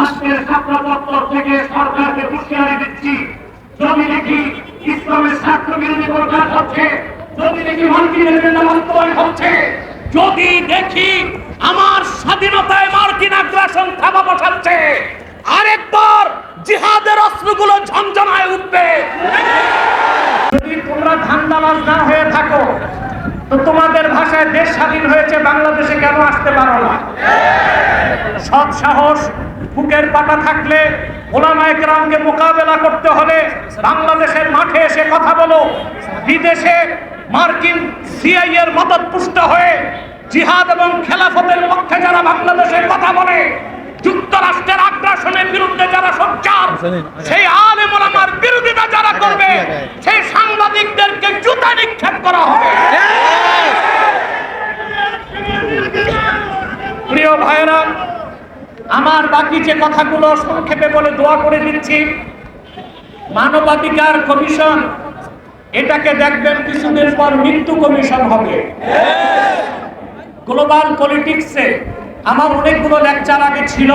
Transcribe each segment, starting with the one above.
আজকের ছাত্র দপ্তর থেকে সরকারকে হুঁশিয়ারি দিচ্ছি। যদি দেখি ইসলামের ছাত্র বিরোধী প্রকাশ হচ্ছে যদি দেখি মার্কিনের বাস্তবায়ন হচ্ছে। যদি দেখি আমার স্বাধীনতায় মার্কিন আগ্রাসন থাবা বসাচ্ছে আরেকবার জিহাদের অস্ত্রগুলো ঝমঝমায় উঠবে। যদি তোমরা ধান্দাবাজ না হয়ে থাকো তো তোমাদের ভাষায় দেশ স্বাধীন হয়েছে বাংলাদেশে কেন আসতে পারো না? সৎ সাহস বুকের পাটা থাকলে ওলামায়ে কেরামকে মোকাবেলা করতে হলে বাংলাদেশের মাঠে এসে কথা বলো। বিদেশে মার্কিন সিআই এর মদত পুষ্ট হয়ে জিহাদ এবং খেলাফতের পক্ষে যারা বাংলাদেশে কথা বলে যুক্তরাষ্ট্রের আগ্রাসনের বিরুদ্ধে যারা সোচ্চার সেই আলেম ওলামার বিরোধিতা যারা করবে সেই সাংবাদিকদেরকে জুতা নিক্ষেপ করা হবে প্রিয় ভাইরা আমার বাকি যে কথাগুলো সংক্ষেপে বলে দোয়া করে দিচ্ছি, মানবাধিকার কমিশন এটাকে দেখবেন কিছুদিন পর মৃত্যু কমিশন হবে। গ্লোবাল পলিটিক্সে আমার অনেকগুলো লেকচার আগে ছিল,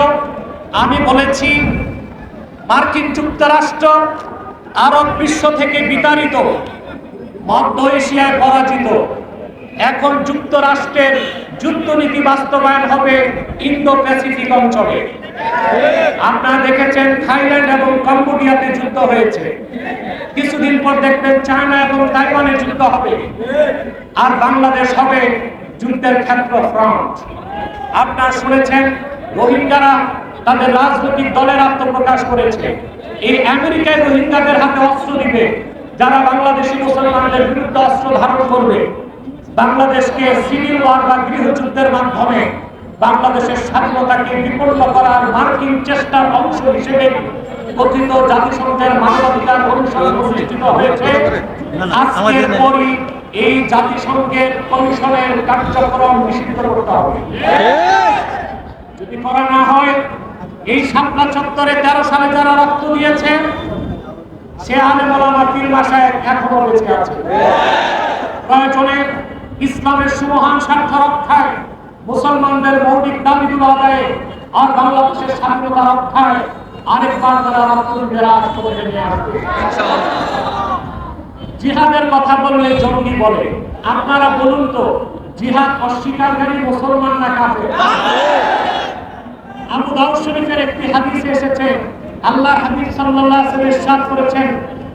আমি বলেছি মার্কিন যুক্তরাষ্ট্র আরব বিশ্ব থেকে বিতাড়িত, মধ্য এশিয়ায় পরাজিত। এখন যুক্তরাষ্ট্রের যুদ্ধনীতি বাস্তবায়ন হবে ইন্দো প্যাসিফিক অঞ্চলে। আপনারা দেখেছেন থাইল্যান্ড এবং কম্বোডিয়াতে যুদ্ধ হয়েছে। কিছুদিন পর দেখবেন চায়না এবং তাইওয়ানে যুদ্ধ হবে। আর বাংলাদেশ হবে যুদ্ধের ক্ষেত্র ফ্রন্ট আপনারা শুনেছেন, রোহিঙ্গারা তাদের রাজনৈতিক দলের আত্মপ্রকাশ করেছে। এই আমেরিকায় রোহিঙ্গাদের হাতে অস্ত্র দিবে, যারা বাংলাদেশি মুসলমানদের বিরুদ্ধে অস্ত্র ধারণ করবে। বাংলাদেশকে সিভিল ওয়ার বা গৃহযুদ্ধের মাধ্যমে বাংলাদেশের স্বাধীনতাকে বিপন্ন করার মার্কিন চেষ্টার অংশ হিসেবে কথিত জাতিসংঘের মানবাধিকার অনুসরণ প্রতিষ্ঠিত হয়েছে। আজকের পরই এই জাতিসংঘের কমিশনের কার্যক্রম নিষিদ্ধ করতে হবে। যদি করা না হয় এই সাতটা চত্বরে তেরো সালে যারা রক্ত দিয়েছে সে আলেমা তিন মাসায় এখনও বেঁচে আছে। প্রয়োজনে ইসলামের সুমহান স্বার্থ রক্ষায় মুসলমানদের মৌলিক দাবিগুলো আদায়ে আর বাংলাদেশের স্বাধীনতা রক্ষায় আরেকবার তারা রাষ্ট্রপতি নিয়ে আসবে। জিহাদের কথা বললে জঙ্গি বলে। আপনারা বলুন তো, জিহাদ অস্বীকারী মুসলমান না কাফের? আবু দাউদ শরীফের একটি হাদিসে এসেছে আল্লাহ হাবিব সাল্লাল্লাহু আলাইহি ওয়াসাল্লাম করেছেন,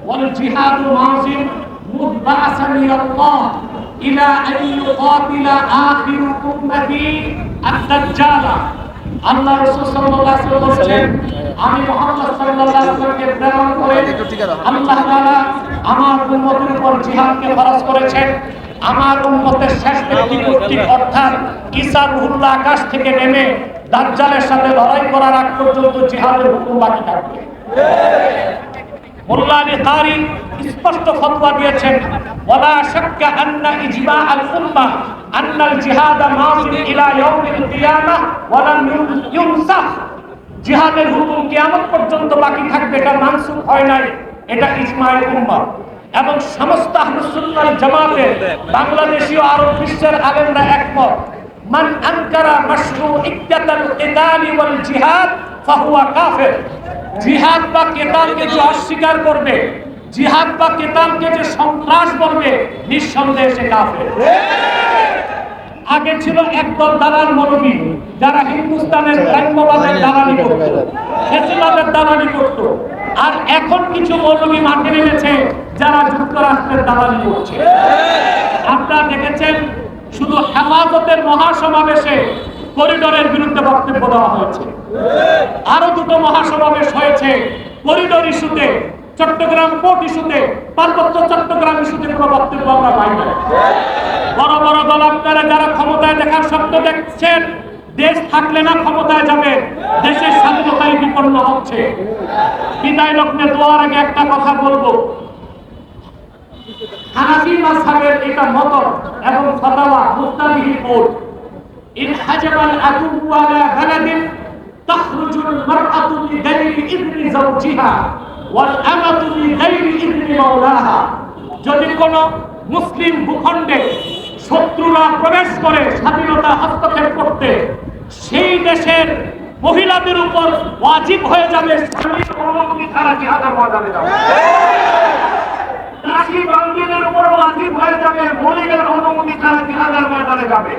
ওয়াল জিহাদু মাযিম মুদবাসানি আল্লাহ ইলা আন ইউকাতিলা আখিরু উম্মতি আদ-দাজ্জাল আল্লাহ রাসূল সাল্লাল্লাহু আলাইহি বলেছেন, আমি মুহাম্মদ সাল্লাল্লাহু আলাইহি প্রেরণ করে আল্লাহ তাআলা আমার উম্মতের উপর জিহাদকে ফরজ করেছেন। আমার উম্মতের শেষ ব্যক্তি কর্তৃক অর্থাৎ ঈসা রুহুল্লাহ আকাশ থেকে নেমে দাজ্জালের সাথে লড়াই করার আগ পর্যন্ত জিহাদের হুকুম বাকি থাকবে। মোল্লা কিয়ামত পর্যন্ত বাকি থাকবে, এটা মানসুখ হয় নাই, এটা ইজমায়ে উম্মাহ এবং সমস্ত জামাতের বাংলাদেশি আরব বিশ্বের আলেমরা একমত, মান আনকারা মাশরুইয়াতাল কিতালি ওয়াল জিহাদ ফাহুয়া কাফির। জিহাদ বা কেতালকে যে অস্বীকার করবে, জিহাদ বা কেতালকে যে সন্ত্রাস বলবে, নিঃসন্দেহে সে কাফের। আগে ছিল একদল দালাল মৌলবী, যারা হিন্দুস্তানের ব্রাহ্মবাদের দালালি করত, ফেসিবাদের দালালি করত। আর এখন কিছু মৌলবী মাঠে নেমেছে, যারা যুক্তরাষ্ট্রের দালালি করছে। আপনারা দেখেছেন, শুধু হেফাজতের মহাসমাবেশে করিডোরের বিরুদ্ধে বক্তব্য দেওয়া হয়েছে। আরও দুটো মহাসমাবেশ হয়েছে। করিডোর ইস্যুতে, চট্টগ্রাম পোর্ট ইস্যুতে, পার্বত্য চট্টগ্রাম ইস্যুতে কোনো বক্তব্য আমরা পাই না। বড় বড় দল আপনারা যারা ক্ষমতায় দেখার স্বপ্ন দেখছেন, দেশ থাকলে না ক্ষমতায় যাবে দেশের স্বাধীনতায় বিপন্ন হচ্ছে। বিদায় লগ্নে দোয়ার আগে একটা কথা বলব। হানাফি মাযহাবের এটা মত এবং ফতোয়া মুস্তাবিহি বোর্ড حجب العدو على بلد تخرج المرأة بغير إذن زوجها والأمة بغير إذن مولاها। যদি কোন মুসলিম ভূখণ্ডে শত্রুরা প্রবেশ করে স্বাধীনতা হস্তক্ষেপ করতে, সেই দেশের মহিলাদের উপর ওয়াজিব হয়ে যাবে স্বামীর অনুমতি ছাড়া জিহাদের হওয়া যাবে। উপর ওয়াজিব হয়ে যাবে, মলিকের অনুমতি ছাড়া জিহাদের ময়দানে যাবে।